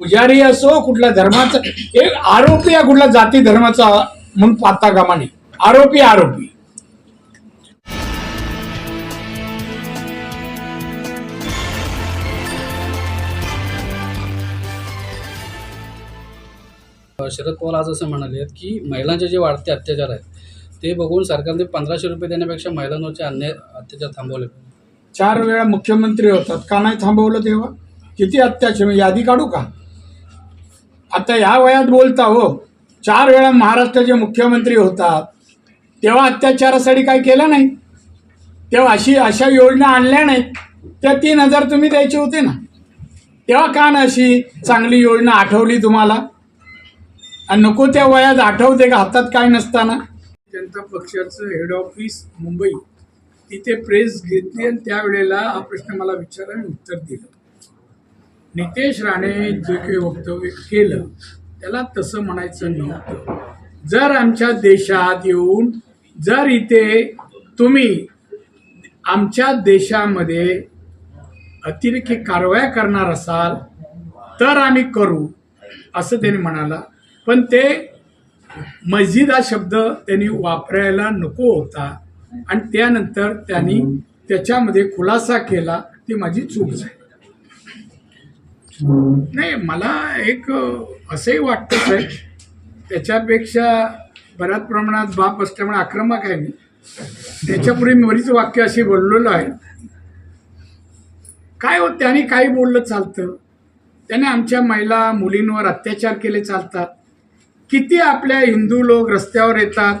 पुजारी असो कुठल्या धर्माचा एक आरोपी या कुठल्या जाती धर्माचा म्हणून पाहता कामा नये. आरोपी आरोपी. शरद पवार आज असं म्हणाले आहेत की महिलांचे जे वाढते अत्याचार आहेत ते बघून सरकारने पंधराशे रुपये देण्यापेक्षा महिलांवरचे अन्याय अत्याचार थांबवले. चार वेळा मुख्यमंत्री होतात. का नाही थांबवलं तेव्हा? किती अत्याचार? मी यादी काढू का? आता या वयात बोलता हो. चार वेळा महाराष्ट्राचे मुख्यमंत्री होतात. तेव्हा अत्याचारासाठी काही केलं नाही? तेव्हा अशी अशा योजना आणल्या नाहीत. त्या तीन हजार तुम्ही द्यायचे होते ना? तेव्हा का ना अशी चांगली योजना आठवली तुम्हाला? आणि नको त्या वयात आठवते का? हातात काय नसताना? जनता पक्षाचं हेड ऑफिस मुंबई. तिथे प्रेस घेतली आणि त्यावेळेला हा प्रश्न मला विचारला आणि उत्तर दिलं. नितेश राणे जे काही वक्तव्य केलं त्याला तसं म्हणायचं नव्हतं. जर आमच्या देशात येऊन जर इथे तुम्ही आमच्या देशामध्ये अतिरेकी कारवाया करणार असाल तर आम्ही करू असं त्यांनी म्हणाला. पण ते मस्जिद हा शब्द त्यांनी वापरायला नको होता. आणि त्यानंतर त्यांनी त्याच्यामध्ये खुलासा केला ती माझी चूक झाली. नाही मला एक असंही वाटतं साहेब त्याच्यापेक्षा बऱ्याच प्रमाणात बाप असल्यामुळे आक्रमक आहे मी. त्याच्यापुढे मी बरीच वाक्य अशी बोललेलो आहे. काय होत त्याने काही बोललं चालतं? त्याने आमच्या महिला मुलींवर अत्याचार केले चालतात. किती आपल्या हिंदू लोक रस्त्यावर येतात?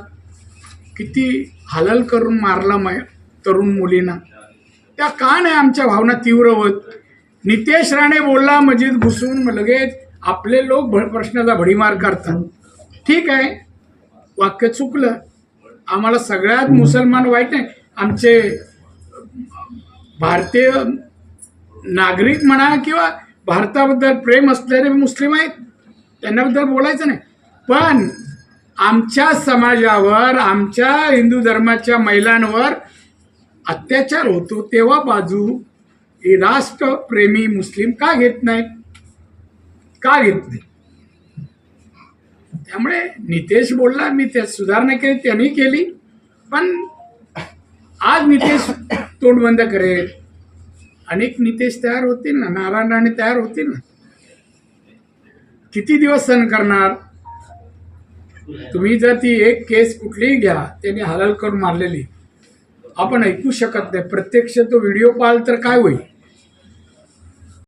किती हालल करून मारला मै तरुण मुलींना? त्या का नाही आमच्या भावना तीव्र होत? नितेश राणे बोलला मजीद घुसून लगेच आपले लोक भ प्रश्नाला भडीमार करतात. ठीक आहे. वाक्य चुकलं. आम्हाला सगळ्यात मुसलमान वाईट नाही आमचे भारतीय नागरिक म्हणा किंवा भारताबद्दल प्रेम असलेले मुस्लिम आहेत त्यांनाबद्दल बोलायचं नाही. पण आमच्या समाजावर आमच्या हिंदू धर्माच्या महिलांवर अत्याचार होतो तेव्हा बाजू हे राष्ट्रप्रेमी मुस्लिम का घेत नाहीत? का घेत नाही त्यामुळे नितेश बोलला मी त्यात सुधारणा केली त्यांनी केली पण आज नितेश तोंड बंद करेल. अनेक नितेश तयार होतील ना नारायण राणे तयार होतील ना? किती दिवस सहन करणार? तुम्ही जर ती एक केस कुठलीही घ्या त्याने हलाल करून मारलेली. आपण ऐकू शकत नाही. प्रत्यक्ष तो व्हिडिओ पाहाल तर काय होईल?